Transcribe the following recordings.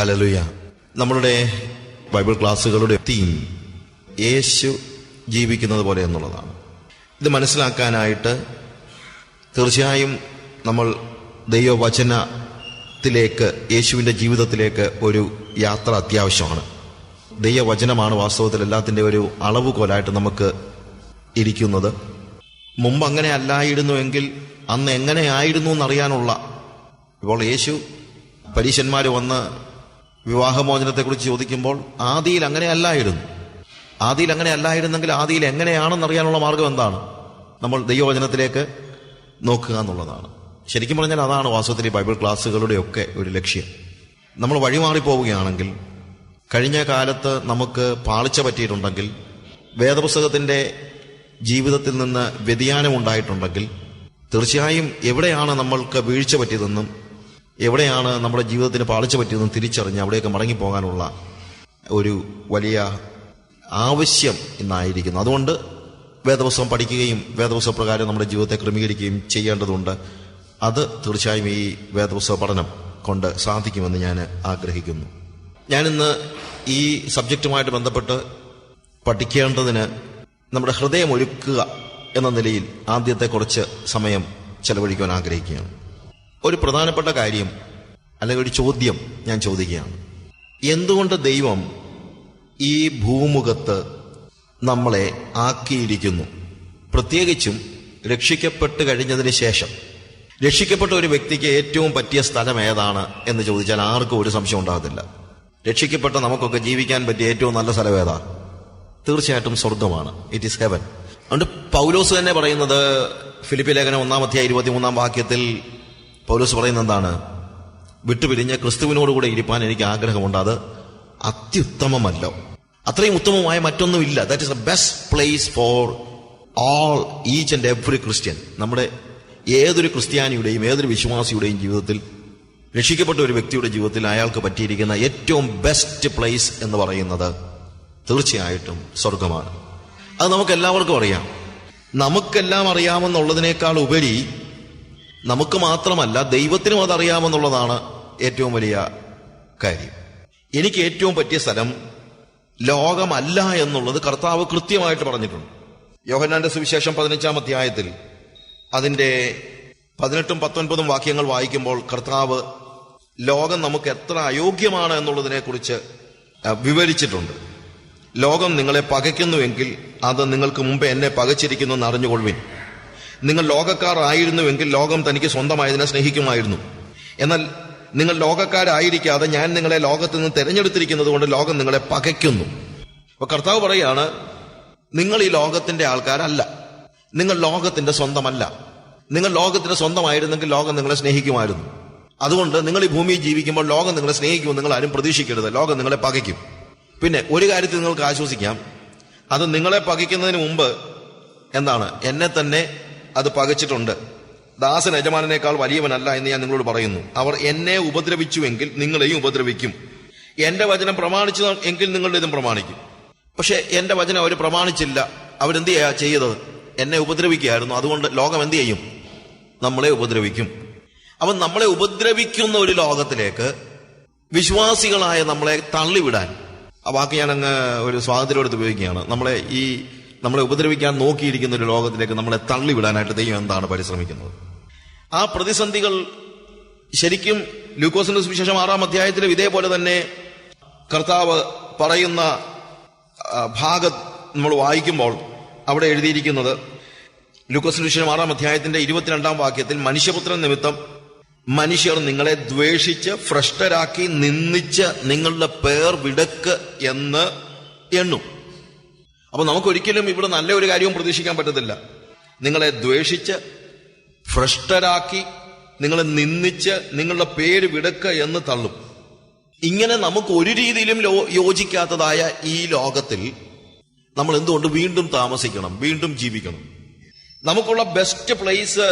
ഹലലുയ നമ്മളുടെ Bible ക്ലാസ്സുകളുടെ theme യേശു ജീവിക്കുന്നത് പോലെ എന്നുള്ളതാണ്. ഇത് മനസ്സിലാക്കാനായിട്ട് തീർച്ചയായും നമ്മൾ ദൈവവചനത്തിലേക്ക് യേശുവിന്റെ ജീവിതത്തിലേക്ക് ഒരു യാത്ര അത്യാവശ്യമാണ്. ദൈവവചനമാണ് വാസ്തവത്തിൽ എല്ലാത്തിന്റെ ഒരു അളവുകോലായിട്ട് നമുക്ക് ഇരിക്കുന്നത്. മുമ്പ് അങ്ങനെ അല്ലായിരുന്നു എങ്കിൽ അന്ന് എങ്ങനെയായിരുന്നു എന്നറിയാനുള്ള ഇപ്പോൾ യേശു പരീശന്മാർ വന്ന് വിവാഹമോചനത്തെക്കുറിച്ച് ചോദിക്കുമ്പോൾ ആദിയിൽ അങ്ങനെ അല്ലായിരുന്നു ആദിയിൽ അങ്ങനെ അല്ലായിരുന്നെങ്കിൽ ആദിയിൽ എങ്ങനെയാണെന്ന് അറിയാനുള്ള മാർഗം എന്താണ്? നമ്മൾ ദൈവവചനത്തിലേക്ക് നോക്കുക എന്നുള്ളതാണ്. ശരിക്കും പറഞ്ഞാൽ അതാണ് വാസ്തവത്തിൽ ഈ ബൈബിൾ ക്ലാസ്സുകളുടെ ഒക്കെ ഒരു ലക്ഷ്യം. നമ്മൾ വഴിമാറി പോവുകയാണെങ്കിൽ കഴിഞ്ഞ കാലത്ത് നമുക്ക് പാളിച്ച പറ്റിയിട്ടുണ്ടെങ്കിൽ വേദപുസ്തകത്തിന്റെ ജീവിതത്തിൽ നിന്ന് വ്യതിയാനം ഉണ്ടായിട്ടുണ്ടെങ്കിൽ തീർച്ചയായും എവിടെയാണ് നമ്മൾക്ക് വീഴ്ച പറ്റിയതെന്നും എവിടെയാണ് നമ്മുടെ ജീവിതത്തിന് പാളിച്ച പറ്റിയതെന്ന് തിരിച്ചറിഞ്ഞ് അവിടെയൊക്കെ മടങ്ങിപ്പോകാനുള്ള ഒരു വലിയ ആവശ്യം ഇന്നായിരിക്കുന്നു. അതുകൊണ്ട് വേദപുസ്തകം പഠിക്കുകയും വേദപുസ്തക പ്രകാരം നമ്മുടെ ജീവിതത്തെ ക്രമീകരിക്കുകയും ചെയ്യേണ്ടതുണ്ട്. അത് തീർച്ചയായും ഈ വേദപുസ്തക പഠനം കൊണ്ട് സാധിക്കുമെന്ന് ഞാൻ ആഗ്രഹിക്കുന്നു. ഞാനിന്ന് ഈ സബ്ജക്റ്റുമായിട്ട് ബന്ധപ്പെട്ട് പഠിക്കേണ്ടതിന് നമ്മുടെ ഹൃദയം ഒരുക്കുക എന്ന നിലയിൽ ആദ്യത്തെ കുറച്ച് സമയം ചെലവഴിക്കുവാൻ ആഗ്രഹിക്കുകയാണ്. ഒരു പ്രധാനപ്പെട്ട കാര്യം അല്ലെങ്കിൽ ഒരു ചോദ്യം ഞാൻ ചോദിക്കുകയാണ്. എന്തുകൊണ്ട് ദൈവം ഈ ഭൂമുഖത്ത് നമ്മളെ ആക്കിയിരിക്കുന്നു? പ്രത്യേകിച്ചും രക്ഷിക്കപ്പെട്ട് കഴിഞ്ഞതിന് ശേഷം. രക്ഷിക്കപ്പെട്ട ഒരു വ്യക്തിക്ക് ഏറ്റവും പറ്റിയ സ്ഥലം ഏതാണ് എന്ന് ചോദിച്ചാൽ ആർക്കും ഒരു സംശയം ഉണ്ടാകത്തില്ല. രക്ഷിക്കപ്പെട്ട നമുക്കൊക്കെ ജീവിക്കാൻ പറ്റിയ ഏറ്റവും നല്ല സ്ഥലം ഏതാ? തീർച്ചയായിട്ടും സ്വർഗമാണ് ഇറ്റ് ഈസ് ഹെവൻ അതുകൊണ്ട് പൗലോസ് തന്നെ പറയുന്നത് ഫിലിപ്പി ലേഖനം ഒന്നാമത്തെ ഇരുപത്തിമൂന്നാം വാക്യത്തിൽ പൗലോസ് പറയുന്ന എന്താണ്? വിട്ടുപിരിഞ്ഞ് ക്രിസ്തുവിനോടുകൂടെ ഇരിപ്പാൻ എനിക്ക് ആഗ്രഹമുണ്ട്. അത് അത്യുത്തമമല്ലോ. അത്രയും ഉത്തമമായ മറ്റൊന്നുമില്ല. That is the best place for all each and every Christian നമ്മുടെ ഏതൊരു ക്രിസ്ത്യാനിയുടെയും ഏതൊരു വിശ്വാസിയുടെയും ജീവിതത്തിൽ രക്ഷിക്കപ്പെട്ട ഒരു വ്യക്തിയുടെ ജീവിതത്തിൽ അയാൾക്ക് പറ്റിയിരിക്കുന്ന ഏറ്റവും ബെസ്റ്റ് പ്ലേസ് എന്ന് പറയുന്നത് തീർച്ചയായിട്ടും സ്വർഗമാണ് അത് നമുക്ക് എല്ലാവർക്കും അറിയാം. നമുക്കെല്ലാം അറിയാമെന്നുള്ളതിനേക്കാൾ ഉപരി നമുക്ക് മാത്രമല്ല ദൈവത്തിനും അതറിയാമെന്നുള്ളതാണ് ഏറ്റവും വലിയ കാര്യം. എനിക്ക് ഏറ്റവും പറ്റിയ സ്ഥലം ലോകമല്ല എന്നുള്ളത് കർത്താവ് കൃത്യമായിട്ട് പറഞ്ഞിട്ടുണ്ട്. യോഹന്നാന്റെ സുവിശേഷം പതിനഞ്ചാം അധ്യായത്തിൽ അതിന്റെ പതിനെട്ടും പത്തൊൻപതും വാക്യങ്ങൾ വായിക്കുമ്പോൾ കർത്താവ് ലോകം നമുക്ക് എത്ര അയോഗ്യമാണ് എന്നുള്ളതിനെ കുറിച്ച് വിവരിച്ചിട്ടുണ്ട്. ലോകം നിങ്ങളെ പകയ്ക്കുന്നുവെങ്കിൽ അത് നിങ്ങൾക്ക് മുമ്പേ എന്നെ പകച്ചിരിക്കുന്നു എന്ന് അറിഞ്ഞുകൊള്ളുവിൻ നിങ്ങൾ ലോകക്കാർ ആയിരുന്നുവെങ്കിൽ ലോകം തനിക്ക് സ്വന്തമായതിനെ സ്നേഹിക്കുമായിരുന്നു. എന്നാൽ നിങ്ങൾ ലോകക്കാരായിരിക്കാതെ ഞാൻ നിങ്ങളെ ലോകത്ത് നിന്ന് തിരഞ്ഞെടുത്തിരിക്കുന്നത് കൊണ്ട് ലോകം നിങ്ങളെ പകയ്ക്കുന്നു. അപ്പൊ കർത്താവ് പറയാണ് നിങ്ങൾ ഈ ലോകത്തിന്റെ ആൾക്കാരല്ല. നിങ്ങൾ ലോകത്തിന്റെ സ്വന്തമല്ല. നിങ്ങൾ ലോകത്തിന്റെ സ്വന്തമായിരുന്നെങ്കിൽ ലോകം നിങ്ങളെ സ്നേഹിക്കുമായിരുന്നു. അതുകൊണ്ട് നിങ്ങൾ ഈ ഭൂമിയിൽ ജീവിക്കുമ്പോൾ ലോകം നിങ്ങളെ സ്നേഹിക്കുമെന്ന് നിങ്ങൾ ആരും പ്രതീക്ഷിക്കരുത്. ലോകം നിങ്ങളെ പകയ്ക്കും. പിന്നെ ഒരു കാര്യത്തിൽ നിങ്ങൾക്ക് ആശ്വസിക്കാം. അത് നിങ്ങളെ പകയ്ക്കുന്നതിന് മുമ്പ് എന്താണ്? എന്നെ തന്നെ അത് പകച്ചിട്ടുണ്ട്. ദാസൻ യജമാനേക്കാൾ വലിയവനല്ല എന്ന് ഞാൻ നിങ്ങളോട് പറയുന്നു. അവർ എന്നെ ഉപദ്രവിച്ചുവെങ്കിൽ നിങ്ങളെയും ഉപദ്രവിക്കും. എന്റെ വചനം പ്രമാണിച്ചു എങ്കിൽ നിങ്ങളുടെ ഇതും പ്രമാണിക്കും. പക്ഷെ എന്റെ വചനം അവർ പ്രമാണിച്ചില്ല. അവരെന്ത് ചെയ്യാ ചെയ്തത്? എന്നെ ഉപദ്രവിക്കുകയായിരുന്നു. അതുകൊണ്ട് ലോകം എന്ത് ചെയ്യും? നമ്മളെ ഉപദ്രവിക്കും. അവൻ നമ്മളെ ഉപദ്രവിക്കുന്ന ഒരു ലോകത്തിലേക്ക് വിശ്വാസികളായ നമ്മളെ തള്ളിവിടാൻ. ആ വാക്ക് ഞാൻ അങ്ങ് ഒരു സ്വാതന്ത്ര്യമെടുത്ത് ഉപയോഗിക്കുകയാണ്. നമ്മളെ ഈ നമ്മളെ ഉപദ്രവിക്കാൻ നോക്കിയിരിക്കുന്ന ഒരു ലോകത്തിലേക്ക് നമ്മളെ തള്ളിവിടാനായിട്ട് ദൈവം എന്താണ് പരിശ്രമിക്കുന്നത്? ആ പ്രതിസന്ധികൾ ശരിക്കും ലൂക്കോസിന്റെ സുവിശേഷം ആറാം അധ്യായത്തിലും ഇതേപോലെ തന്നെ കർത്താവ് പറയുന്ന ഭാഗം നമ്മൾ വായിക്കുമ്പോൾ അവിടെ എഴുതിയിരിക്കുന്നത് ലൂക്കോസിന്റെ സുവിശേഷം ആറാം അധ്യായത്തിന്റെ ഇരുപത്തിരണ്ടാം വാക്യത്തിൽ മനുഷ്യപുത്രൻ നിമിത്തം മനുഷ്യർ നിങ്ങളെ ദ്വേഷിച്ച് ഭ്രഷ്ടരാക്കി നിന്ദിച്ച് നിങ്ങളുടെ പേർ വിടക്ക് എന്ന് എണ്ണും. അപ്പൊ നമുക്കൊരിക്കലും ഇവിടെ നല്ല ഒരു കാര്യവും പ്രതീക്ഷിക്കാൻ പറ്റത്തില്ല. നിങ്ങളെ ദ്വേഷിച്ച് ഭ്രഷ്ടരാക്കി നിങ്ങളെ നിന്ദിച്ച് നിങ്ങളുടെ പേര് വിടക്ക എന്ന് തള്ളും. ഇങ്ങനെ നമുക്ക് ഒരു രീതിയിലും യോജിക്കാത്തതായ ഈ ലോകത്തിൽ നമ്മൾ എന്തുകൊണ്ട് വീണ്ടും താമസിക്കണം വീണ്ടും ജീവിക്കണം? നമുക്കുള്ള ബെസ്റ്റ് പ്ലേസ്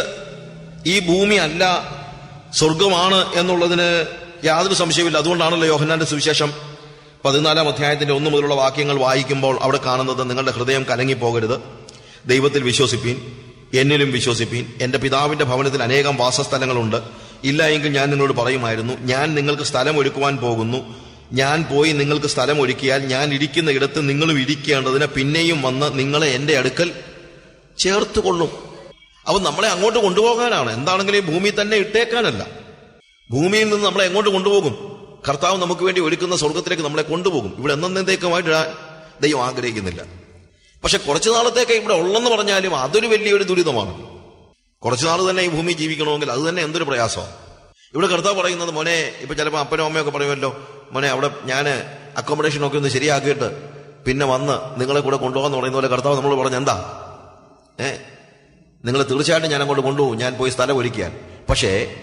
ഈ ഭൂമി അല്ല സ്വർഗമാണ് എന്നുള്ളതിന് യാതൊരു സംശയമില്ല അതുകൊണ്ടാണല്ലോ യോഹന്നാന്റെ സുവിശേഷം പതിനാലാം അധ്യായത്തിന്റെ ഒന്നു മുതലുള്ള വാക്യങ്ങൾ വായിക്കുമ്പോൾ അവിടെ കാണുന്നത് നിങ്ങളുടെ ഹൃദയം കലങ്ങിപ്പോകരുത്. ദൈവത്തിൽ വിശ്വസിപ്പീൻ എന്നിലും വിശ്വസിപ്പീൻ. എന്റെ പിതാവിന്റെ ഭവനത്തിൽ അനേകം വാസസ്ഥലങ്ങളുണ്ട്. ഇല്ല എങ്കിൽ ഞാൻ നിങ്ങളോട് പറയുമായിരുന്നു ഞാൻ നിങ്ങൾക്ക് സ്ഥലം ഒരുക്കുവാൻ പോകുന്നു. ഞാൻ പോയി നിങ്ങൾക്ക് സ്ഥലം ഒരുക്കിയാൽ ഞാൻ ഇരിക്കുന്ന ഇടത്ത് നിങ്ങളും ഇരിക്കേണ്ടതിന് പിന്നെയും വന്ന് നിങ്ങളെ എന്റെ അടുക്കൽ ചേർത്ത് കൊള്ളും അവ നമ്മളെ അങ്ങോട്ട് കൊണ്ടുപോകാനാണ്. എന്താണെങ്കിലും ഈ ഭൂമി തന്നെ ഇട്ടേക്കാനല്ല. ഭൂമിയിൽ നിന്ന് നമ്മളെ എങ്ങോട്ട് കൊണ്ടുപോകും? കർത്താവ് നമുക്ക് വേണ്ടി ഒരുക്കുന്ന സ്വർഗത്തിലേക്ക് നമ്മളെ കൊണ്ടുപോകും. ഇവിടെ എന്നേക്കുമായിട്ട് ദൈവം ആഗ്രഹിക്കുന്നില്ല. പക്ഷെ കുറച്ചു നാളത്തേക്ക് ഇവിടെ ഉള്ളെന്ന് പറഞ്ഞാലും അതൊരു വലിയൊരു ദുരിതമാണ്. കുറച്ചു നാൾ തന്നെ ഈ ഭൂമി ജീവിക്കണമെങ്കിൽ അത് തന്നെ എന്തൊരു പ്രയാസമാണ് ഇവിടെ കർത്താവ് പറയുന്നത് മോനെ ഇപ്പൊ ചിലപ്പോൾ അപ്പനും അമ്മയൊക്കെ പറയുമല്ലോ മോനെ അവിടെ ഞാൻ അക്കോമഡേഷൻ ഒക്കെ ഒന്ന് ശരിയാക്കിയിട്ട് പിന്നെ വന്ന് നിങ്ങളെ കൂടെ കൊണ്ടുപോകാന്ന് പറയുന്ന പോലെ കർത്താവ് നമ്മൾ പറഞ്ഞ എന്താ? ഏ? നിങ്ങൾ തീർച്ചയായിട്ടും ഞാൻ അങ്ങോട്ട് കൊണ്ടുപോകും. ഞാൻ പോയി സ്ഥലം ഒരുക്കിയാൽ. പക്ഷേ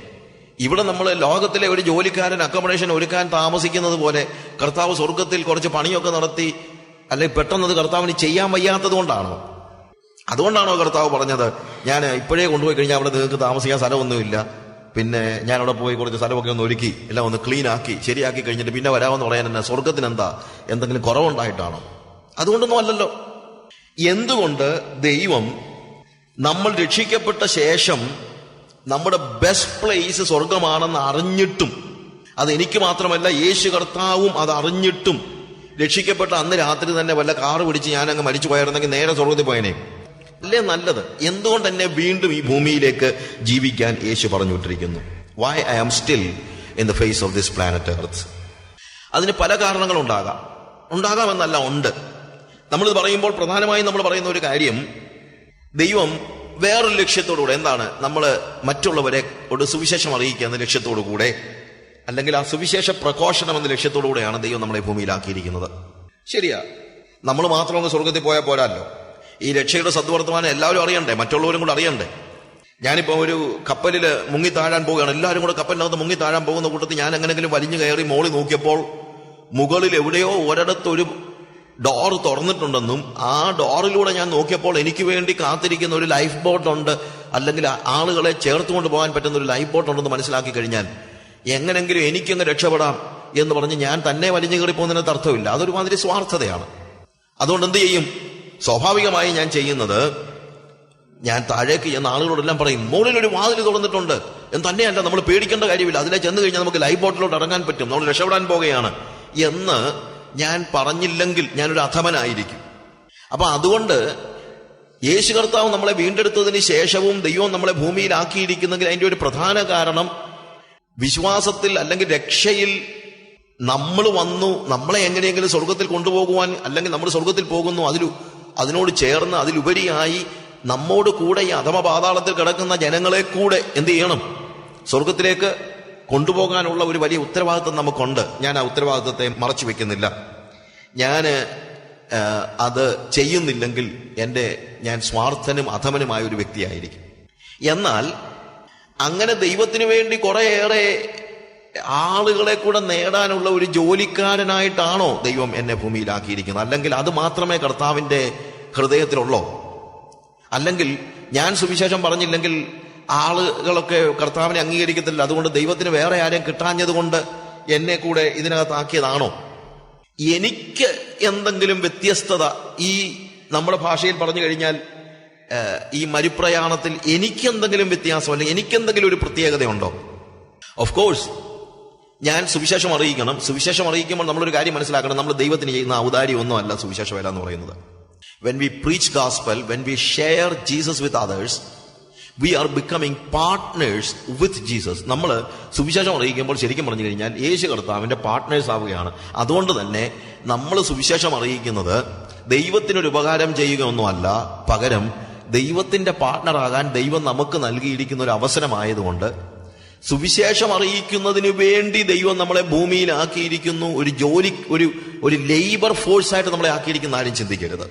ഇവിടെ നമ്മൾ ലോകത്തിലെ ഒരു ജോലിക്കാരൻ അക്കോമഡേഷൻ ഒരുക്കാൻ താമസിക്കുന്നത് പോലെ കർത്താവ് സ്വർഗത്തിൽ കുറച്ച് പണിയൊക്കെ നടത്തി അല്ലെങ്കിൽ പെട്ടെന്നത് കർത്താവിന് ചെയ്യാൻ വയ്യാത്തത് കൊണ്ടാണോ? അതുകൊണ്ടാണോ കർത്താവ് പറഞ്ഞത് ഞാൻ ഇപ്പോഴേ കൊണ്ടുപോയി കഴിഞ്ഞാൽ അവിടെ നിങ്ങൾക്ക് താമസിക്കാൻ സ്ഥലമൊന്നുമില്ല. പിന്നെ ഞാൻ അവിടെ പോയി കുറച്ച് സ്ഥലമൊക്കെ ഒന്ന് ഒരുക്കി എല്ലാം ഒന്ന് ക്ലീൻ ആക്കി ശരിയാക്കി കഴിഞ്ഞിട്ട് പിന്നെ വരാമെന്ന് പറയാൻ തന്നെ സ്വർഗത്തിന് എന്താ എന്തെങ്കിലും കുറവുണ്ടായിട്ടാണോ? അതുകൊണ്ടൊന്നും അല്ലല്ലോ. എന്തുകൊണ്ട് ദൈവം നമ്മൾ രക്ഷിക്കപ്പെട്ട ശേഷം നമ്മുടെ ബെസ്റ്റ് പ്ലേസ് സ്വർഗമാണെന്ന് അറിഞ്ഞിട്ടും അത് എനിക്ക് മാത്രമല്ല യേശു കർത്താവും അത് അറിഞ്ഞിട്ടും രക്ഷിക്കപ്പെട്ട അന്ന് രാത്രി തന്നെ വല്ല കാറ് പിടിച്ച് ഞാൻ അങ്ങ് മരിച്ചു പോയായിരുന്നെങ്കിൽ നേരെ സ്വർഗത്തിൽ പോയനെ. അല്ലേ നല്ലത്? എന്തുകൊണ്ട് തന്നെ വീണ്ടും ഈ ഭൂമിയിലേക്ക് ജീവിക്കാൻ യേശു പറഞ്ഞു വിട്ടിരിക്കുന്നു why I am still in the face of this planet earth അതിന് പല കാരണങ്ങളുണ്ടാകാം ഉണ്ടാകാമെന്നല്ല ഉണ്ട്. നമ്മളിത് പറയുമ്പോൾ പ്രധാനമായും നമ്മൾ പറയുന്ന ഒരു കാര്യം ദൈവം വേറൊരു ലക്ഷ്യത്തോടുകൂടെ എന്താണ് നമ്മൾ മറ്റുള്ളവരെ ഒരു സുവിശേഷം അറിയിക്കുക എന്ന ലക്ഷ്യത്തോടു കൂടെ അല്ലെങ്കിൽ ആ സുവിശേഷ പ്രഘോഷണം എന്ന ലക്ഷ്യത്തോടു കൂടെയാണ് ദൈവം നമ്മളെ ഭൂമിയിലാക്കിയിരിക്കുന്നത്. ശരിയാ. നമ്മൾ മാത്രം അങ്ങ് സ്വർഗത്തിൽ പോയാൽ പോരാല്ലോ. ഈ രക്ഷയുടെ സദ്വർത്തമാനം എല്ലാവരും അറിയണ്ടേ? മറ്റുള്ളവരും കൂടെ അറിയണ്ടേ? ഞാനിപ്പോൾ ഒരു കപ്പലിൽ മുങ്ങി താഴാൻ പോവുകയാണ്. എല്ലാവരും കൂടെ കപ്പലിനകത്ത് മുങ്ങി താഴാൻ പോകുന്ന കൂട്ടത്തിൽ ഞാൻ എങ്ങനെങ്കിലും വലിഞ്ഞു കയറി മോളി നോക്കിയപ്പോൾ മുകളിൽ എവിടെയോ ഒരിടത്ത് ഒരു ഡോർ തുറന്നിട്ടുണ്ടെന്നും ആ ഡോറിലൂടെ ഞാൻ നോക്കിയപ്പോൾ എനിക്ക് വേണ്ടി കാത്തിരിക്കുന്ന ഒരു ലൈഫ് ബോട്ട് ഉണ്ട്. അല്ലെങ്കിൽ ആളുകളെ ചേർത്ത് കൊണ്ടുപോകാൻ പറ്റുന്ന ഒരു ലൈഫ് ബോട്ട് ഉണ്ടെന്ന് മനസ്സിലാക്കി കഴിഞ്ഞാൽ എങ്ങനെങ്കിലും എനിക്കങ്ങ് രക്ഷപ്പെടാം എന്ന് പറഞ്ഞ് ഞാൻ തന്നെ വലിഞ്ഞു കയറി പോകുന്നതിനകത്ത് അർത്ഥമില്ല അതൊരു മാതിരി സ്വാർത്ഥതയാണ്. അതുകൊണ്ട് എന്ത് ചെയ്യും? സ്വാഭാവികമായി ഞാൻ ചെയ്യുന്നത് ഞാൻ താഴേക്ക് ചെന്ന ആളുകളോടെല്ലാം പറയും മുകളിൽ ഒരു വാതിൽ തുറന്നിട്ടുണ്ട്. എന്ന് തന്നെയല്ല നമ്മൾ പേടിക്കേണ്ട കാര്യമില്ല. അതിലെ ചെന്ന് കഴിഞ്ഞാൽ നമുക്ക് ലൈഫ് ബോട്ടിലോട്ട് ഇറങ്ങാൻ പറ്റും. നമ്മൾ രക്ഷപ്പെടാൻ പോകുകയാണ് എന്ന് ഞാൻ പറഞ്ഞില്ലെങ്കിൽ ഞാനൊരു അധമനായിരിക്കും. അപ്പൊ അതുകൊണ്ട് യേശു കർത്താവ് നമ്മളെ വീണ്ടെടുത്തതിന് ശേഷവും ദൈവം നമ്മളെ ഭൂമിയിലാക്കിയിരിക്കുന്നെങ്കിൽ അതിന്റെ ഒരു പ്രധാന കാരണം വിശ്വാസത്തിൽ അല്ലെങ്കിൽ രക്ഷയിൽ നമ്മൾ വന്നു നമ്മളെ എങ്ങനെയെങ്കിലും സ്വർഗത്തിൽ കൊണ്ടുപോകുവാൻ അല്ലെങ്കിൽ നമ്മൾ സ്വർഗത്തിൽ പോകുന്നു അതിൽ അതിനോട് ചേർന്ന് അതിലുപരിയായി നമ്മോട് കൂടെ ഈ അധമ പാതാളത്തിൽ കിടക്കുന്ന ജനങ്ങളെ കൂടെ എന്ത് ചെയ്യണം? സ്വർഗത്തിലേക്ക് കൊണ്ടുപോകാനുള്ള ഒരു വലിയ ഉത്തരവാദിത്വം നമുക്കുണ്ട്. ഞാൻ ആ ഉത്തരവാദിത്വത്തെ മറച്ചു വെക്കുന്നില്ല. ഞാൻ അത് ചെയ്യുന്നില്ലെങ്കിൽ എന്റെ ഞാൻ സ്വാർത്ഥനും അധമനുമായ ഒരു വ്യക്തിയായിരിക്കും. എന്നാൽ അങ്ങനെ ദൈവത്തിന് വേണ്ടി കുറേയേറെ ആളുകളെ കൂടെ നേടാനുള്ള ഒരു ജോലിക്കാരനായിട്ടാണോ ദൈവം എന്നെ ഭൂമിയിലാക്കിയിരിക്കുന്നത്? അല്ലെങ്കിൽ അത് മാത്രമേ കർത്താവിന്റെ ഹൃദയത്തിലുള്ളോ? അല്ലെങ്കിൽ ഞാൻ സുവിശേഷം പറഞ്ഞില്ലെങ്കിൽ ആളുകളൊക്കെ കർത്താവിനെ അംഗീകരിക്കത്തില്ല. അതുകൊണ്ട് ദൈവത്തിന് വേറെ ആരെയും കിട്ടാഞ്ഞതുകൊണ്ട് എന്നെ കൂടെ ഇതിനകത്താക്കിയതാണോ? എനിക്ക് എന്തെങ്കിലും വ്യത്യസ്തത ഈ നമ്മുടെ ഭാഷയിൽ പറഞ്ഞു കഴിഞ്ഞാൽ ഈ മരുപ്രയാണത്തിൽ എനിക്ക് എന്തെങ്കിലും വ്യത്യാസം അല്ലെങ്കിൽ എനിക്കെന്തെങ്കിലും ഒരു പ്രത്യേകതയുണ്ടോ? ഓഫ് കോഴ്സ് ഞാൻ സുവിശേഷം അറിയിക്കണം. സുവിശേഷം അറിയിക്കുമ്പോൾ നമ്മളൊരു കാര്യം മനസ്സിലാക്കണം. നമ്മൾ ദൈവത്തിന് ചെയ്യുന്ന ഔദാര്യം ഒന്നും അല്ല സുവിശേഷം വേല എന്ന് പറയുന്നത്. When we preach gospel when we share Jesus with others we are becoming partners with Jesus നമ്മൾ സുവിശേഷം അറിയിക്കുമ്പോൾ ശരിക്കും പറഞ്ഞു കഴിഞ്ഞാൽ യേശു കർത്താവിന്റെ പാർട്ട്നേഴ്സ് ആവുകയാണ്. അതുകൊണ്ട് തന്നെ നമ്മൾ സുവിശേഷം അറിയിക്കുന്നത് ദൈവത്തിനൊരു ഉപകാരം ചെയ്യുകയൊന്നുമല്ല. പകരം ദൈവത്തിന്റെ പാർട്ട്ണറാകാൻ ദൈവം നമുക്ക് നൽകിയിരിക്കുന്ന ഒരു അവസരമായതുകൊണ്ട് സുവിശേഷം അറിയിക്കുന്നതിന് വേണ്ടി ദൈവം നമ്മളെ ഭൂമിയിലാക്കിയിരിക്കുന്നു. ഒരു ജോലി ഒരു ഒരു ലേബർ ഫോഴ്സ് ആയിട്ട് നമ്മളെ ആക്കിയിരിക്കുന്ന ആരും ചിന്തിക്കരുത്.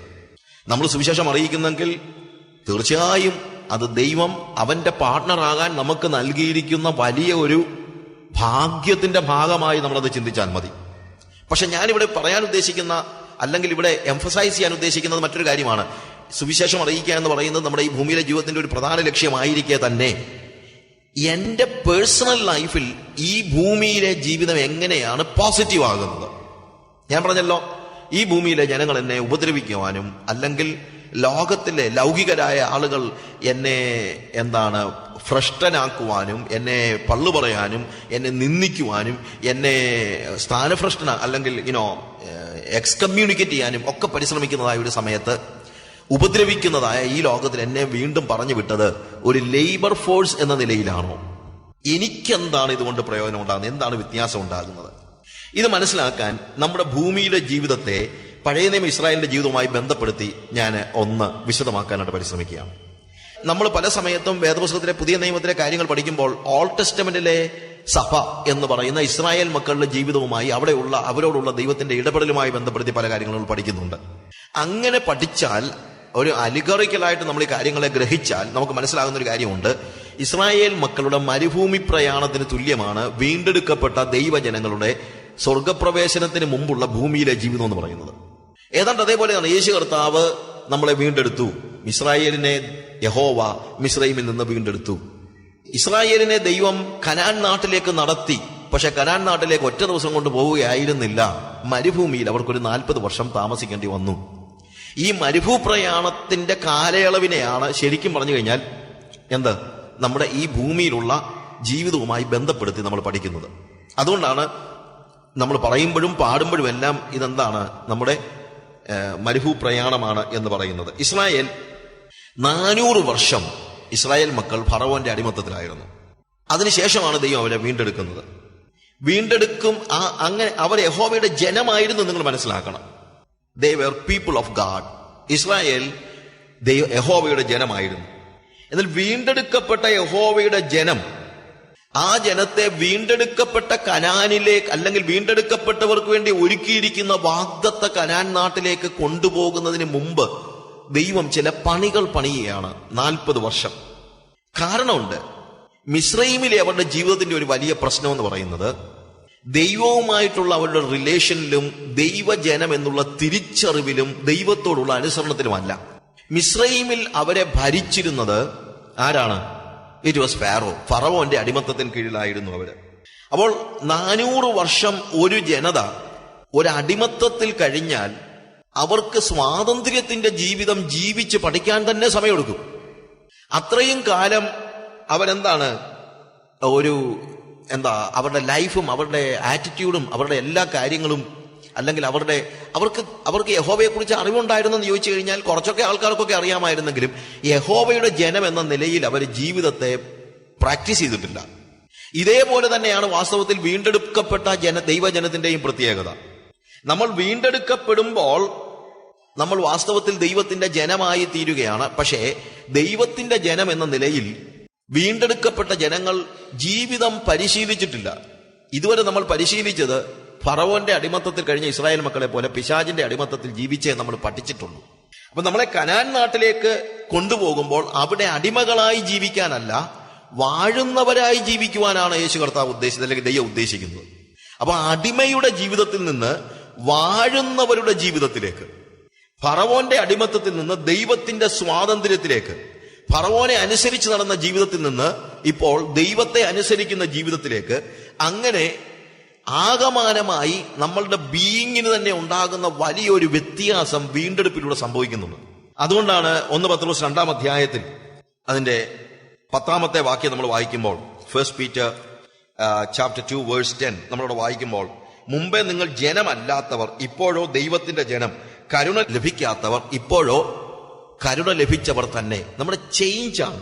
നമ്മൾ സുവിശേഷം അറിയിക്കുന്നെങ്കിൽ തീർച്ചയായും അത് ദൈവം അവന്റെ പാർട്ട്ണറാകാൻ നമുക്ക് നൽകിയിരിക്കുന്ന വലിയ ഒരു ഭാഗ്യത്തിന്റെ ഭാഗമായി നമ്മളത് ചിന്തിച്ചാൽ മതി. പക്ഷെ ഞാനിവിടെ പറയാൻ ഉദ്ദേശിക്കുന്ന അല്ലെങ്കിൽ ഇവിടെ എംഫസൈസ് ചെയ്യാൻ ഉദ്ദേശിക്കുന്നത് മറ്റൊരു കാര്യമാണ്. സുവിശേഷം അറിയിക്കുക എന്ന് പറയുന്നത് നമ്മുടെ ഈ ഭൂമിയിലെ ജീവിതത്തിന്റെ ഒരു പ്രധാന ലക്ഷ്യമായിരിക്കെ തന്നെ എന്റെ പേഴ്സണൽ ലൈഫിൽ ഈ ഭൂമിയിലെ ജീവിതം എങ്ങനെയാണ് പോസിറ്റീവ് ആകുന്നത്? ഞാൻ പറഞ്ഞല്ലോ ഈ ഭൂമിയിലെ ജനങ്ങൾ എന്നെ ഉപദ്രവിക്കുവാനും അല്ലെങ്കിൽ ലോകത്തിലെ ലൗകികരായ ആളുകൾ എന്നെ എന്താണ് ഭ്രഷ്ടനാക്കുവാനും എന്നെ പള്ളു പറയാനും എന്നെ നിന്ദിക്കുവാനും എന്നെ സ്ഥാനഭ്രഷ്ടന അല്ലെങ്കിൽ ഇനോ എക്സ്കമ്മ്യൂണിക്കേറ്റ് ചെയ്യാനും ഒക്കെ പരിശ്രമിക്കുന്നതായ ഒരു സമയത്ത് ഉപദ്രവിക്കുന്നതായ ഈ ലോകത്തിൽ എന്നെ വീണ്ടും പറഞ്ഞു വിട്ടത് ഒരു ലേബർ ഫോഴ്സ് എന്ന നിലയിലാണോ? എനിക്കെന്താണ് ഇതുകൊണ്ട് പ്രയോജനം ഉണ്ടാകുന്നത്? എന്താണ് വ്യത്യാസം ഉണ്ടാകുന്നത്? ഇത് മനസ്സിലാക്കാൻ നമ്മുടെ ഭൂമിയിലെ ജീവിതത്തെ പഴയ നിയമ ഇസ്രായേലിന്റെ ജീവിതവുമായി ബന്ധപ്പെടുത്തി ഞാൻ ഒന്ന് വിശദമാക്കാനായിട്ട് പരിശ്രമിക്കുകയാണ്. നമ്മൾ പല സമയത്തും വേദപുസ്തകത്തിലെ പുതിയ നിയമത്തിലെ കാര്യങ്ങൾ പഠിക്കുമ്പോൾ ഓൾ ടെസ്റ്റമെന്റിലെ സഭ എന്ന് പറയുന്ന ഇസ്രായേൽ മക്കളുടെ ജീവിതവുമായി അവിടെയുള്ള അവരോടുള്ള ദൈവത്തിന്റെ ഇടപെടലുമായി ബന്ധപ്പെടുത്തി പല കാര്യങ്ങളും പഠിക്കുന്നുണ്ട്. അങ്ങനെ പഠിച്ചാൽ ഒരു അലിഗറിക്കലായിട്ട് നമ്മൾ ഈ കാര്യങ്ങളെ ഗ്രഹിച്ചാൽ നമുക്ക് മനസ്സിലാകുന്ന ഒരു കാര്യമുണ്ട്. ഇസ്രായേൽ മക്കളുടെ മരുഭൂമി പ്രയാണത്തിന് തുല്യമാണ് വീണ്ടെടുക്കപ്പെട്ട ദൈവജനങ്ങളുടെ സ്വർഗപ്രവേശനത്തിന് മുമ്പുള്ള ഭൂമിയിലെ ജീവിതം എന്ന് പറയുന്നത്. ഏതാണ്ട് അതേപോലെയാണ് യേശു കർത്താവ് നമ്മളെ വീണ്ടെടുത്തു. ഇസ്രായേലിനെ യഹോവ മിസ്രൈമിൽ നിന്ന് വീണ്ടെടുത്തു. ഇസ്രായേലിനെ ദൈവം കനാൻ നാട്ടിലേക്ക് നടത്തി. പക്ഷെ കനാൻ നാട്ടിലേക്ക് ഒറ്റ ദിവസം കൊണ്ട് പോവുകയായിരുന്നില്ല. മരുഭൂമിയിൽ അവർക്കൊരു നാൽപ്പത് വർഷം താമസിക്കേണ്ടി വന്നു. ഈ മരുഭൂ പ്രയാണത്തിന്റെ കാലയളവിനെയാണ് ശരിക്കും പറഞ്ഞു കഴിഞ്ഞാൽ എന്ത്? നമ്മുടെ ഈ ഭൂമിയിലുള്ള ജീവിതവുമായി ബന്ധപ്പെടുത്തി നമ്മൾ പഠിക്കുന്നത്. അതുകൊണ്ടാണ് നമ്മൾ പറയുമ്പോഴും പാടുമ്പോഴും എല്ലാം ഇതെന്താണ്? നമ്മുടെ മരുഭൂ പ്രയാണമാണ് എന്ന് പറയുന്നത്. ഇസ്രായേൽ നാനൂറ് വർഷം ഇസ്രായേൽ മക്കൾ ഫറവോന്റെ അടിമത്തത്തിലായിരുന്നു. അതിനുശേഷമാണ് ദൈവം അവരെ വീണ്ടെടുക്കുന്നത്. വീണ്ടെടുക്കും ആ അങ്ങനെ അവർ യഹോവയുടെ ജനമായിരുന്നു നിങ്ങൾ മനസ്സിലാക്കണം. They were people of God Israel ദൈവ യഹോവയുടെ ജനമായിരുന്നു. എന്നാൽ വീണ്ടെടുക്കപ്പെട്ട യഹോവയുടെ ജനം ആ ജനത്തെ വീണ്ടെടുക്കപ്പെട്ട കനാനിലേക്ക് അല്ലെങ്കിൽ വീണ്ടെടുക്കപ്പെട്ടവർക്ക് വേണ്ടി ഒരുക്കിയിരിക്കുന്ന വാഗ്ദത്ത കനാൻ നാട്ടിലേക്ക് കൊണ്ടുപോകുന്നതിന് മുമ്പ് ദൈവം ചില പണികൾ പണിയുകയാണ്. നാൽപ്പത് വർഷം. കാരണമുണ്ട്. മിശ്രൈമിലെ അവരുടെ ജീവിതത്തിന്റെ ഒരു വലിയ പ്രശ്നം എന്ന് പറയുന്നത് ദൈവവുമായിട്ടുള്ള അവരുടെ റിലേഷനിലും ദൈവജനം എന്നുള്ള തിരിച്ചറിവിലും ദൈവത്തോടുള്ള അനുസരണത്തിലുമല്ല. മിശ്രൈമിൽ അവരെ ഭരിച്ചിരുന്നത് ആരാണ്? ഇറ്റ് വാസ് ഫാറോ ഫറവോന്റെ അടിമത്തത്തിന് കീഴിലായിരുന്നു അവർ. അപ്പോൾ നാനൂറ് വർഷം ഒരു ജനത ഒരു അടിമത്തത്തിൽ കഴിഞ്ഞാൽ അവർക്ക് സ്വാതന്ത്ര്യത്തിന്റെ ജീവിതം ജീവിച്ച് പഠിക്കാൻ തന്നെ സമയമെടുക്കും. അത്രയും കാലം അവരെന്താണ്? ഒരു എന്താ അവരുടെ ലൈഫും അവരുടെ ആറ്റിറ്റ്യൂഡും അവരുടെ എല്ലാ കാര്യങ്ങളും അല്ലെങ്കിൽ അവരുടെ അവർക്ക് അവർക്ക് യഹോവയെ കുറിച്ച് അറിവുണ്ടായിരുന്നു എന്ന് ചോദിച്ചു കഴിഞ്ഞാൽ കുറച്ചൊക്കെ ആൾക്കാർക്കൊക്കെ അറിയാമായിരുന്നെങ്കിലും യഹോവയുടെ ജനം എന്ന നിലയിൽ അവർ ജീവിതത്തെ പ്രാക്ടീസ് ചെയ്തിട്ടില്ല. ഇതേപോലെ തന്നെയാണ് വാസ്തവത്തിൽ വീണ്ടെടുക്കപ്പെട്ട ജന ദൈവജനത്തിന്റെയും പ്രത്യേകത. നമ്മൾ വീണ്ടെടുക്കപ്പെടുമ്പോൾ നമ്മൾ വാസ്തവത്തിൽ ദൈവത്തിന്റെ ജനമായി തീരുകയാണ്. പക്ഷേ ദൈവത്തിന്റെ ജനം എന്ന നിലയിൽ വീണ്ടെടുക്കപ്പെട്ട ജനങ്ങൾ ജീവിതം പരിശീലിച്ചിട്ടില്ല. ഇതുവരെ നമ്മൾ പരിശീലിച്ചത് ഫറവോന്റെ അടിമത്തത്തിൽ കഴിഞ്ഞ ഇസ്രായേൽ മക്കളെ പോലെ പിശാജിന്റെ അടിമത്തത്തിൽ ജീവിച്ചേ നമ്മൾ പഠിച്ചിട്ടുള്ളൂ. അപ്പൊ നമ്മളെ കനാൻ നാട്ടിലേക്ക് കൊണ്ടുപോകുമ്പോൾ അവിടെ അടിമകളായി ജീവിക്കാനല്ല വാഴുന്നവരായി ജീവിക്കുവാനാണ് യേശു കർത്താവ് ഉദ്ദേശിച്ചത് അല്ലെങ്കിൽ ദൈവം ഉദ്ദേശിക്കുന്നത്. അപ്പൊ അടിമയുടെ ജീവിതത്തിൽ നിന്ന് വാഴുന്നവരുടെ ജീവിതത്തിലേക്ക് ഫറവോന്റെ അടിമത്തത്തിൽ നിന്ന് ദൈവത്തിന്റെ സ്വാതന്ത്ര്യത്തിലേക്ക് ഫറവോനെ അനുസരിച്ച് നടന്ന ജീവിതത്തിൽ നിന്ന് ഇപ്പോൾ ദൈവത്തെ അനുസരിക്കുന്ന ജീവിതത്തിലേക്ക് അങ്ങനെ ആകമാനമായി നമ്മളുടെ ബീയിങ്ങിന് തന്നെ ഉണ്ടാകുന്ന വലിയൊരു വ്യത്യാസം വീണ്ടെടുപ്പിലൂടെ സംഭവിക്കുന്നുണ്ട്. അതുകൊണ്ടാണ് ഒന്ന് പത്ത് ദിവസം രണ്ടാം അധ്യായത്തിൽ അതിന്റെ പത്താമത്തെ വാക്യം നമ്മൾ വായിക്കുമ്പോൾ first Peter chapter two verse ten നമ്മളവിടെ വായിക്കുമ്പോൾ മുമ്പേ നിങ്ങൾ ജനമല്ലാത്തവർ ഇപ്പോഴോ ദൈവത്തിന്റെ ജനം കരുണ ലഭിക്കാത്തവർ ഇപ്പോഴോ കരുണ ലഭിച്ചവർ തന്നെ. നമ്മുടെ ചേഞ്ചാണ്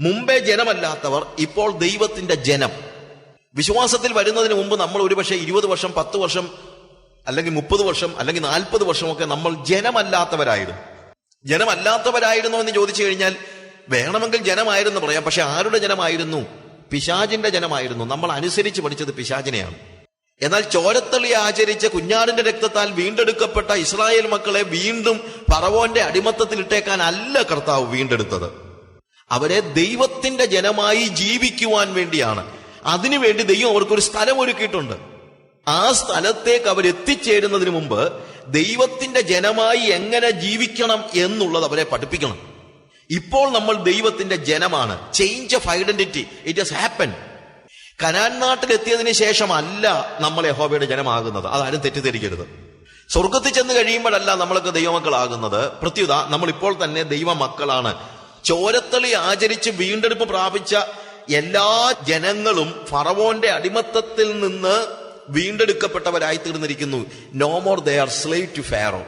മുമ്പേ ജനമല്ലാത്തവർ ഇപ്പോൾ ദൈവത്തിന്റെ ജനം. വിശ്വാസത്തിൽ വരുന്നതിന് മുമ്പ് നമ്മൾ ഒരുപക്ഷെ ഇരുപത് വർഷം പത്ത് വർഷം അല്ലെങ്കിൽ മുപ്പത് വർഷം അല്ലെങ്കിൽ നാൽപ്പത് വർഷമൊക്കെ നമ്മൾ ജനമല്ലാത്തവരായിരുന്നു. ജനമല്ലാത്തവരായിരുന്നു എന്ന് ചോദിച്ചു കഴിഞ്ഞാൽ വേണമെങ്കിൽ ജനമായിരുന്നു പറയാം പക്ഷെ ആരുടെ ജനമായിരുന്നു? പിശാചിന്റെ ജനമായിരുന്നു. നമ്മൾ അനുസരിച്ച് പഠിച്ചത് പിശാചിനെയാണ്. എന്നാൽ ചോരത്തള്ളി ആചരിച്ച കുഞ്ഞാടിന്റെ രക്തത്താൽ വീണ്ടെടുക്കപ്പെട്ട ഇസ്രായേൽ മക്കളെ വീണ്ടും പറവോന്റെ അടിമത്തത്തിൽ ഇട്ടേക്കാൻ അല്ല കർത്താവ് വീണ്ടെടുത്തത്. അവരെ ദൈവത്തിന്റെ ജനമായി ജീവിക്കുവാൻ വേണ്ടിയാണ്. അതിനുവേണ്ടി ദൈവം അവർക്കൊരു സ്ഥലം ഒരുക്കിയിട്ടുണ്ട്. ആ സ്ഥലത്തേക്ക് അവർ എത്തിച്ചേരുന്നതിന് മുമ്പ് ദൈവത്തിന്റെ ജനമായി എങ്ങനെ ജീവിക്കണം എന്നുള്ളത് അവരെ പഠിപ്പിക്കണം. ഇപ്പോൾ നമ്മൾ ദൈവത്തിന്റെ ജനമാണ്. Change of identity it has happen Canaan നാട്ടിൽ എത്തിയതിനു ശേഷമല്ല നമ്മൾ യഹോബയുടെ ജനമാകുന്നത്. അതാരും തെറ്റിദ്ധരിക്കരുത്. സ്വർഗത്തിൽ ചെന്ന് കഴിയുമ്പോഴല്ല നമ്മൾക്ക് ദൈവമക്കളാകുന്നത്. പ്രത്യുത നമ്മൾ ഇപ്പോൾ തന്നെ ദൈവമക്കളാണ്. ചോരത്തളി ആചരിച്ച് വീണ്ടെടുപ്പ് പ്രാപിച്ച എല്ലാ ജനങ്ങളും ഫറവോന്റെ അടിമത്തത്തിൽ നിന്ന് വീണ്ടെടുക്കപ്പെട്ടവരായി തീർന്നിരിക്കുന്നു no more they are slave to Pharaoh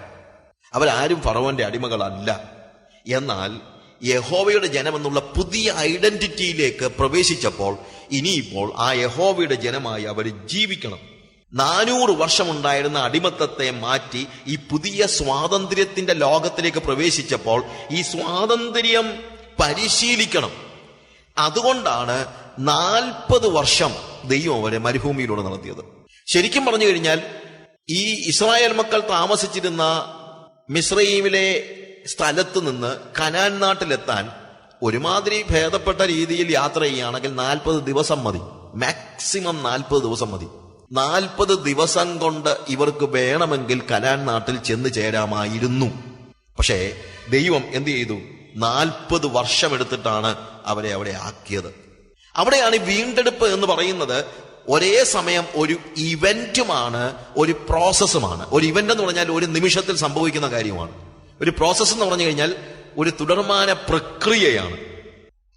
അവരാരും ഫറവോന്റെ അടിമകളല്ല. എന്നാൽ യഹോവയുടെ ജനമെന്നുള്ള പുതിയ ഐഡന്റിറ്റിയിലേക്ക് പ്രവേശിച്ചപ്പോൾ ഇനിയിപ്പോൾ ആ യഹോവയുടെ ജനമായി അവർ ജീവിക്കണം. നാനൂറ് വർഷമുണ്ടായിരുന്ന അടിമത്തത്തെ മാറ്റി ഈ പുതിയ സ്വാതന്ത്ര്യത്തിന്റെ ലോകത്തിലേക്ക് പ്രവേശിച്ചപ്പോൾ ഈ സ്വാതന്ത്ര്യം പരിശീലിക്കണം. അതുകൊണ്ടാണ് നാൽപ്പത് വർഷം ദൈവം അവരെ മരുഭൂമിയിലൂടെ നടത്തിയത്. ശരിക്കും പറഞ്ഞു കഴിഞ്ഞാൽ ഈ ഇസ്രായേൽ മക്കൾ താമസിച്ചിരുന്ന മിസ്രൈമിലെ സ്ഥലത്ത് നിന്ന് കനാൻ നാട്ടിലെത്താൻ ഒരുമാതിരി ഭേദപ്പെട്ട രീതിയിൽ യാത്ര ചെയ്യുകയാണെങ്കിൽ നാൽപ്പത് ദിവസം മതി. മാക്സിമം നാൽപ്പത് ദിവസം മതി. നാൽപ്പത് ദിവസം കൊണ്ട് ഇവർക്ക് വേണമെങ്കിൽ കനാൻ നാട്ടിൽ ചെന്ന് ചേരാമായിരുന്നു. പക്ഷേ ദൈവം എന്ത് ചെയ്തു? നാൽപ്പത് വർഷം എടുത്തിട്ടാണ് അവരെ അവിടെ ആക്കിയത്. അവിടെയാണ് ഈ വീണ്ടെടുപ്പ് എന്ന് പറയുന്നത് ഒരേ സമയം ഒരു ഇവന്റുമാണ് ഒരു പ്രോസസ്സുമാണ്. ഒരു ഇവന്റ് എന്ന് പറഞ്ഞാൽ ഒരു നിമിഷത്തിൽ സംഭവിക്കുന്ന കാര്യമാണ്. ഒരു പ്രോസസ്സ് എന്ന് പറഞ്ഞു കഴിഞ്ഞാൽ ഒരു തുടർമാന പ്രക്രിയയാണ്.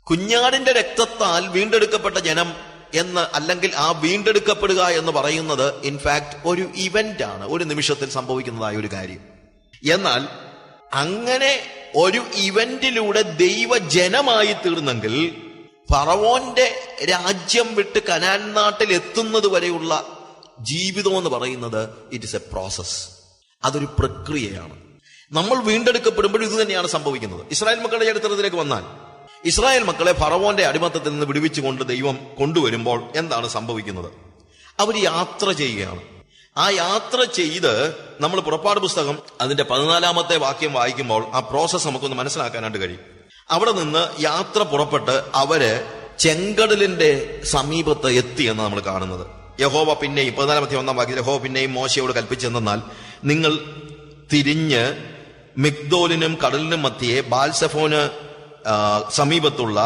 കുഞ്ഞാടിന്റെ രക്തത്താൽ വീണ്ടെടുക്കപ്പെട്ട ജനം എന്ന് അല്ലെങ്കിൽ ആ വീണ്ടെടുക്കപ്പെടുക എന്ന് പറയുന്നത് ഇൻഫാക്ട് ഒരു ഇവന്റ് ആണ് ഒരു നിമിഷത്തിൽ സംഭവിക്കുന്നതായ ഒരു കാര്യം. എന്നാൽ അങ്ങനെ ഒരു ഇവന്റിലൂടെ ദൈവജനമായി തീർന്നെങ്കിൽ പറവോന്റെ രാജ്യം വിട്ട് കനാൻ നാട്ടിൽ എത്തുന്നത് വരെയുള്ള ജീവിതം എന്ന് പറയുന്നത് ഇറ്റ് ഇസ് എ പ്രോസസ് അതൊരു പ്രക്രിയയാണ്. നമ്മൾ വീണ്ടെടുക്കപ്പെടുമ്പോഴും ഇത് തന്നെയാണ് സംഭവിക്കുന്നത്. ഇസ്രായേൽ മക്കളുടെ ചരിത്രത്തിലേക്ക് വന്നാൽ ഇസ്രായേൽ മക്കളെ ഫറവോന്റെ അടിമത്തത്തിൽ നിന്ന് വിടുവിച്ചുകൊണ്ട് ദൈവം കൊണ്ടുവരുമ്പോൾ എന്താണ് സംഭവിക്കുന്നത്? അവർ യാത്ര ചെയ്യുകയാണ്. ആ യാത്ര ചെയ്ത് നമ്മൾ പുറപ്പാട് പുസ്തകം അതിന്റെ പതിനാലാമത്തെ വാക്യം വായിക്കുമ്പോൾ ആ പ്രോസസ്സ് നമുക്കൊന്ന് മനസ്സിലാക്കാനായിട്ട് കഴിയും. അവിടെ നിന്ന് യാത്ര പുറപ്പെട്ട് അവർ ചെങ്കടലിന്റെ സമീപത്ത് എത്തി എന്ന് നമ്മൾ കാണുന്നത്. യഹോവ പിന്നെയും പതിനാലാമത്തെ ഒന്നാം വാക്യത്തിൽ യഹോവ പിന്നെയും മോശയോട് കൽപ്പിച്ചെന്നാൽ നിങ്ങൾ തിരിഞ്ഞ് മിഗ്ദോലിനും കടലിനും മധ്യേ ബാൽസഫോന് സമീപത്തുള്ള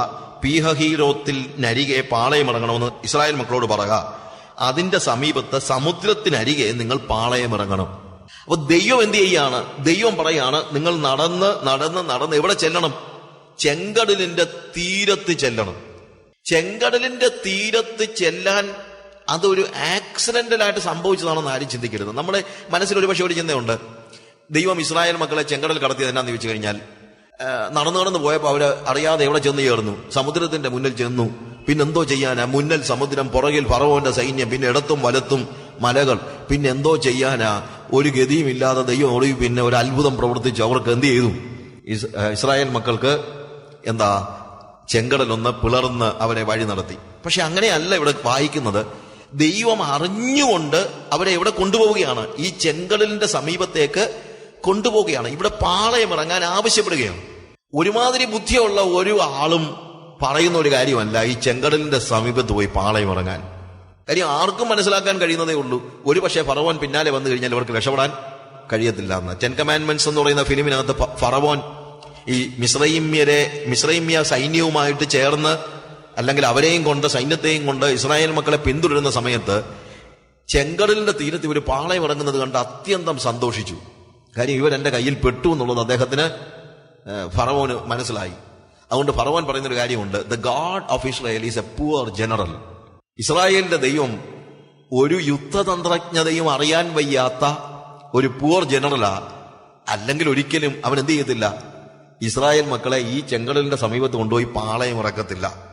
പീഹഹീരോത്തിൽ നരികെ പാളയമിറങ്ങണമെന്ന് ഇസ്രായേൽ മക്കളോട് പറയുക. അതിന്റെ സമീപത്ത് സമുദ്രത്തിനരികെ നിങ്ങൾ പാളയമിറങ്ങണം. അപ്പൊ ദൈവം എന്ത് ചെയ്യാണ്? ദൈവം പറയാണ് നിങ്ങൾ നടന്ന് നടന്ന് നടന്ന് എവിടെ ചെല്ലണം? ചെങ്കടലിന്റെ തീരത്ത് ചെല്ലണം. ചെങ്കടലിന്റെ തീരത്ത് ചെല്ലാൻ അതൊരു ആക്സിഡന്റലായിട്ട് സംഭവിച്ചതാണെന്ന് ആരും ചിന്തിക്കരുത്. നമ്മുടെ മനസ്സിൽ ഒരുപക്ഷെ ഒരു ചിന്തയുണ്ട്. ദൈവം ഇസ്രായേൽ മക്കളെ ചെങ്കടൽ കടത്തിയത് എന്നാന്ന് ചോദിച്ചു കഴിഞ്ഞാൽ നടന്നു നടന്ന് പോയപ്പോൾ അവർ അറിയാതെ എവിടെ ചെന്ന് ചേർന്നു? സമുദ്രത്തിന്റെ മുന്നിൽ ചെന്നു. പിന്നെന്തോ ചെയ്യാനാ? മുന്നൽ സമുദ്രം പുറകിൽ ഫറവോന്റെ സൈന്യം പിന്നെ ഇടത്തും വലത്തും മലകൾ. പിന്നെ എന്തോ ചെയ്യാനാ? ഒരു ഗതിയും ഇല്ലാതെ ദൈവം ഒടുവിൽ പിന്നെ ഒരു അത്ഭുതം പ്രവർത്തിച്ചു. അവർക്ക് എന്ത് ചെയ്തു? ഇസ്രായേൽ മക്കൾക്ക് എന്താ? ചെങ്കടലൊന്ന് പിളർന്ന് അവരെ വഴി നടത്തി. പക്ഷെ അങ്ങനെയല്ല ഇവിടെ വായിക്കുന്നത്. ദൈവം അറിഞ്ഞുകൊണ്ട് അവരെ എവിടെ കൊണ്ടുപോവുകയാണ്. ഈ ചെങ്കടലിന്റെ സമീപത്തേക്ക് കൊണ്ടുപോവുകയാണ്. ഇവിടെ പാളയം ഇറങ്ങാൻ ആവശ്യപ്പെടുകയാണ്. ഒരുമാതിരി ബുദ്ധിയുള്ള ഒരു ആളും പറയുന്ന ഒരു കാര്യമല്ല ഈ ചെങ്കടലിന്റെ സമീപത്ത് പോയി പാളയം ഇറങ്ങാൻ. കാര്യം ആർക്കും മനസ്സിലാക്കാൻ കഴിയുന്നതേ ഉള്ളൂ. ഒരു പക്ഷേ ഫറവോൻ പിന്നാലെ വന്നു കഴിഞ്ഞാൽ അവർക്ക് രക്ഷപ്പെടാൻ കഴിയത്തില്ല എന്ന്. ടെൻ കമാൻഡ്മെന്റ്സ് എന്ന് പറയുന്ന ഫിലിമിനകത്ത് ഫറവോൻ ഈ മിശ്രൈമ്യരെ മിശ്രൈമ്യ സൈന്യവുമായിട്ട് ചേർന്ന് അല്ലെങ്കിൽ അവരെയും കൊണ്ട് സൈന്യത്തെയും കൊണ്ട് ഇസ്രായേൽ മക്കളെ പിന്തുടരുന്ന സമയത്ത് ചെങ്കടലിന്റെ തീരത്ത് ഇവർ പാളയം ഇറങ്ങുന്നത് കണ്ട് അത്യന്തം സന്തോഷിച്ചു. കാര്യം ഇവരെന്റെ കയ്യിൽ പെട്ടു എന്നുള്ളത് അദ്ദേഹത്തിന് ഫറവോന് മനസ്സിലായി. അതുകൊണ്ട് ഫറവൻ പറയുന്നൊരു കാര്യമുണ്ട്. The God of Israel is a poor general ഇസ്രായേലിന്റെ ദൈവം ഒരു യുദ്ധതന്ത്രജ്ഞതയും അറിയാൻ വയ്യാത്ത ഒരു പുവർ ജനറലാ അല്ലെങ്കിൽ ഒരിക്കലും അവൻ എന്ത് ചെയ്യത്തില്ല? ഇസ്രായേൽ മക്കളെ ഈ ചെങ്കടലിന്റെ സമീപത്ത് കൊണ്ടുപോയി പാളയം ഇറക്കത്തില്ല.